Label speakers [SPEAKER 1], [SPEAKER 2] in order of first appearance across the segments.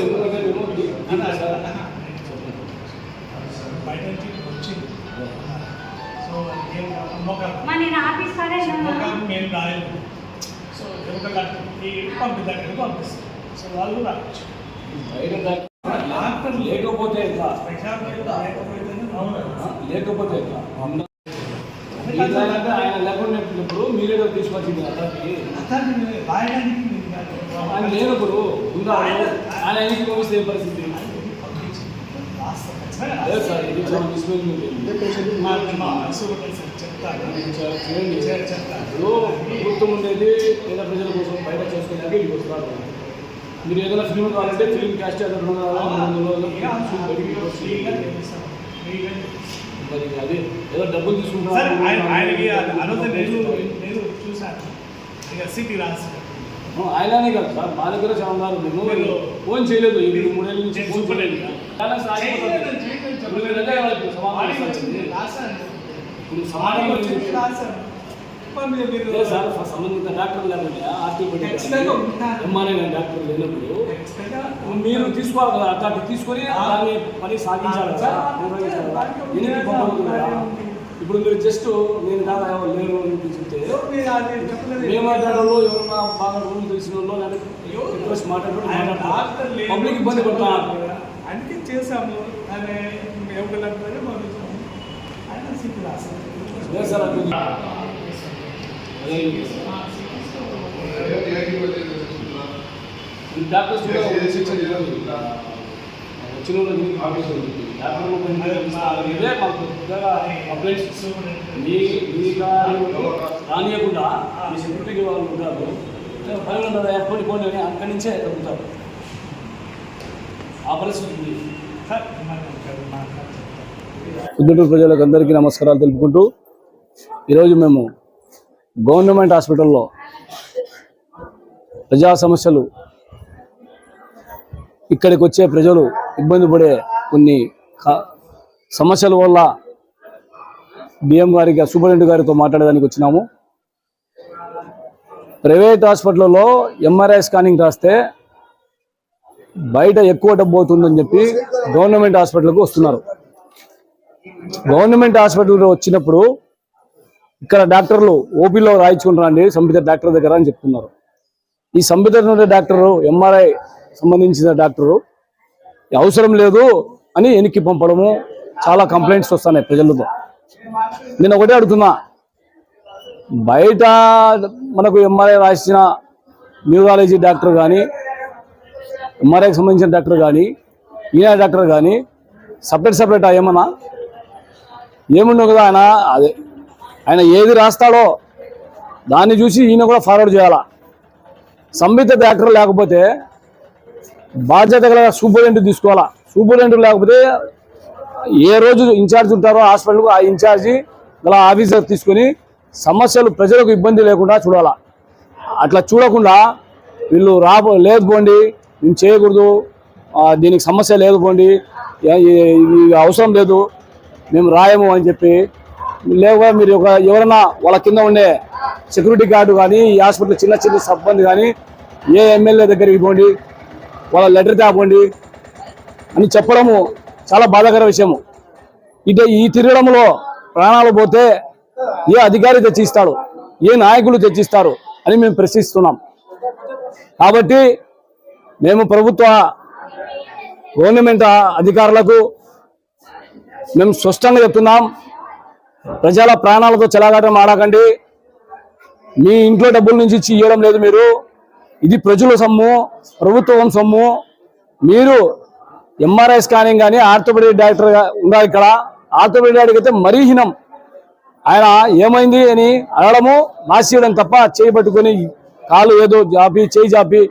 [SPEAKER 1] ఎందుకంటే ఏమో దీ- దీంట్లో సార్.
[SPEAKER 2] బయట నుంచి వచ్చింది సో
[SPEAKER 3] నేను
[SPEAKER 2] మేము సో డాక్టర్కి పంపిస్తాం. సో వాళ్ళు రావచ్చు.
[SPEAKER 1] డాక్టర్ లేకపోతే లేకపోతే ఆయన లేకుండా ఇప్పుడు తీసుకొచ్చింది
[SPEAKER 2] మీరు కాదు.
[SPEAKER 1] ఆయన లేనప్పుడు ఉందా ఆయన ఆయనకి పంపిస్తే ఏం పరిస్థితి? ఇది ప్రభుత్వం ఉండేది పేద ప్రజల కోసం బయట ఇక్కడికి వస్తారు మీరు ఏదైనా ఫిల్మ్ కావాలంటే ఫిల్మ్ క్యాస్ట్ రెండు వందల మూడు వందల మరి అది ఏదో డబ్బులు తీసుకుంటారు
[SPEAKER 2] ఆయన ఆయనకి అనుమతి నేను నేను చూశాను. ఇక సిటీ రాసి
[SPEAKER 1] ఆయననే కాదు సార్ మా దగ్గర చాలా మేము ఫోన్ చేయలేదు రెండు మూడేళ్ళ నుంచి ఫోన్. చేయలేదు. ఇప్పుడు సమాధానం సార్ సంబంధిత డాక్టర్. ఎంఆర్ఐ డాక్టర్ లేనప్పుడు మీరు తీసుకోవాలి కదా అట్లా తీసుకొని దాన్ని పని సాగించాలి కదా. ఇప్పుడు మీరు జస్ట్ నేను ఎవరు లేరు అని చెప్తే మేము మాట్లాడాలో ఎవరన్నా బాగా రూల్ తెలిసిన వాళ్ళు లేకపోతే పబ్లిక్ ఇబ్బంది పడతా
[SPEAKER 2] అందుకే చేసాము అనే రాశారు.
[SPEAKER 1] లేదు సార్ డాక్టర్స్ వచ్చిన ఇదే మాకు మీ మీ కానీ రానియకుండా మీ సెక్యూరిటీ వాళ్ళు ఉంటారు పని ఉండదు ఎప్పటి పోనీ అని అక్కడి నుంచే తగ్గుతారు ఆ పరిస్థితి ఉంది ప్రజలకు అందరికీ నమస్కారాలు తెలుపుకుంటూ ఈరోజు మేము గవర్నమెంట్ హాస్పిటల్లో ప్రజా సమస్యలు ఇక్కడికి వచ్చే ప్రజలు ఇబ్బంది పడే కొన్ని సమస్యల వల్ల బిఎం గారికి సూపరింటెండెంట్ గారితో మాట్లాడడానికి వచ్చినాము. ప్రైవేట్ హాస్పిటల్లో ఎంఆర్ఐ స్కానింగ్ రాస్తే బయట ఎక్కువ డబ్బు అవుతుందని చెప్పి గవర్నమెంట్ హాస్పిటల్కి వస్తున్నారు. గవర్నమెంట్ హాస్పిటల్ వచ్చినప్పుడు ఇక్కడ డాక్టర్లు ఓపీలో రాయించుకుంటారండి సంబిత డాక్టర్ దగ్గర అని చెప్తున్నారు. ఈ సంబిత డాక్టరు ఎంఆర్ఐ సంబంధించిన డాక్టరు అవసరం లేదు అని వెనక్కి పంపడము చాలా కంప్లైంట్స్ వస్తున్నాయి ప్రజలతో నేను ఒకటే అడుగుతున్నా బయట మనకు ఎంఆర్ఐ రాసిన న్యూరాలజీ డాక్టర్ కానీ ఎంఆర్ఐకి సంబంధించిన డాక్టర్ కానీ ఈయన డాక్టర్ కానీ సపరేట్ సపరేట్ ఏమన్నా? ఏముండవు కదా ఆయన? అదే ఆయన ఏది రాస్తాడో దాన్ని చూసి ఈయన కూడా ఫార్వర్డ్ చేయాలా? సంబిత డాక్టర్ లేకపోతే బాధ్యత గల సూపరింటెండెంట్ తీసుకోవాలా? సూపరింటెండెంట్ లేకపోతే ఏ రోజు ఇన్ఛార్జ్ ఉంటారో హాస్పిటల్కు ఆ ఇన్ఛార్జి గల ఆఫీసర్ తీసుకొని సమస్యలు ప్రజలకు ఇబ్బంది లేకుండా చూడాలా? అట్లా చూడకుండా వీళ్ళు రాబో లేదు పోండి మేము చేయకూడదు దీనికి సమస్య లేదు పోండి ఇది అవసరం లేదు మేము రాయము అని చెప్పి లేవా మీరు ఒక ఎవరైనా వాళ్ళ కింద ఉండే సెక్యూరిటీ గార్డు కానీ ఈ హాస్పిటల్ చిన్న చిన్న సిబ్బంది కానీ ఏ ఎమ్మెల్యే దగ్గరికి పోండి వాళ్ళ లెటర్ తేపండి అని చెప్పడము చాలా బాధాకర విషయము. ఇదే ఈ తిరగడంలో ప్రాణాలు పోతే ఏ అధికారి తెచ్చిస్తాడు ఏ నాయకులు తెచ్చిస్తారు అని మేము ప్రశ్నిస్తున్నాం. కాబట్టి మేము ప్రభుత్వ గవర్నమెంట్ అధికారులకు మేము స్పష్టంగా చెప్తున్నాం ప్రజల ప్రాణాలతో చెలగాటం ఆడకండి. మీ ఇంట్లో డబ్బుల నుంచి ఇచ్చి ఇవ్వడం లేదు మీరు. ఇది ప్రజల సొమ్ము ప్రభుత్వం సొమ్ము. మీరు ఎంఆర్ఐ స్కానింగ్ కానీ ఆర్థోపెడిక్ డాక్టర్ ఉన్నారు ఉండాలి ఇక్కడ. ఆర్థోపెడిక్ డాక్టర్ అయితే మరీ హీనం. ఆయన ఏమైంది అని అడగడము మాసియడం తప్ప చేయి పట్టుకొని కాలు ఏదో జాపి చేయి జాపి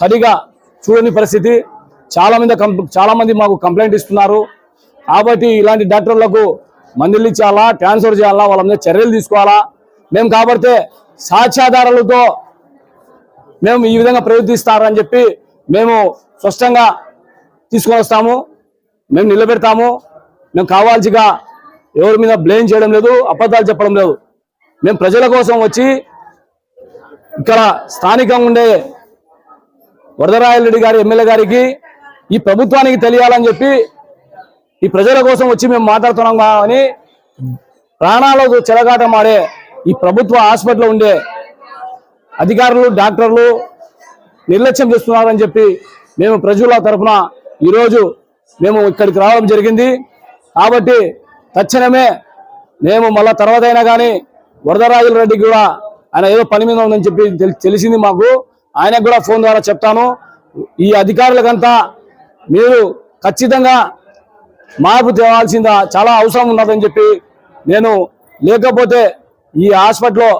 [SPEAKER 1] సరిగా చూడని పరిస్థితి. చాలామంది కంప్- చాలామంది మాకు కంప్లైంట్ ఇస్తున్నారు. కాబట్టి ఇలాంటి డాక్టర్లకు మందులు ఇచ్చాలా ట్రాన్స్ఫర్ చేయాలా వాళ్ళ మీద చర్యలు తీసుకోవాలా? మేము కాబట్టి సాక్ష్యాధారాలతో మేము ఈ విధంగా ప్రవర్తిస్తారని చెప్పి మేము స్పష్టంగా తీసుకొని వస్తాము. మేము నిలబెడతాము. మేము కావాల్సిగా ఎవరి మీద బ్లేమ్ చేయడం లేదు అబద్ధాలు చెప్పడం లేదు. మేము ప్రజల కోసం వచ్చి ఇక్కడ స్థానికంగా ఉండే వరదరాయలరెడ్డి గారి ఎమ్మెల్యే గారికి ఈ ప్రభుత్వానికి తెలియాలని చెప్పి ఈ ప్రజల కోసం వచ్చి మేము మాట్లాడుతున్నాం కానీ ప్రాణాలకు చెలగాటం ఆడే ఈ ప్రభుత్వ హాస్పిటల్లో ఉండే అధికారులు డాక్టర్లు నిర్లక్ష్యం చేస్తున్నారని చెప్పి మేము ప్రజల తరఫున ఈరోజు మేము ఇక్కడికి రావడం జరిగింది. కాబట్టి తక్షణమే మేము మళ్ళా తర్వాత అయినా కానీ వరదరాజుల రెడ్డికి కూడా ఆయన ఏదో పని మీద ఉందని చెప్పి తెలి- తెలిసింది మాకు. ఆయనకు కూడా ఫోన్ ద్వారా చెప్తాను. ఈ అధికారులకంతా మీరు ఖచ్చితంగా మార్పు తేవాల్సింద? చాలా అవసరం ఉన్నదని చెప్పి నేను లేకపోతే ఈ హాస్పిటల్లో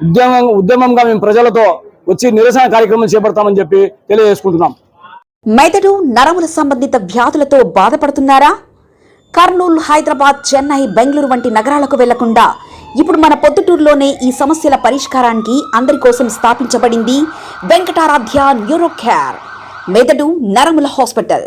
[SPEAKER 1] ఉద్యమం ఉద్యమంగా మేము ప్రజలతో వచ్చి నిరసన కార్యక్రమం చేపడతామని చెప్పి తెలియజేసుకుంటున్నాం.
[SPEAKER 4] మెదడు నరముల సంబంధిత వ్యాధులతో బాధపడుతున్నారా? కర్నూలు హైదరాబాద్ చెన్నై బెంగళూరు వంటి నగరాలకు వెళ్ళకుండా ఇప్పుడు మన పొద్దుటూరులోనే ఈ సమస్యల పరిష్కారానికి అందరి కోసం స్థాపించబడింది వెంకటారాధ్య న్యూరో మెదడు నరముల hospital.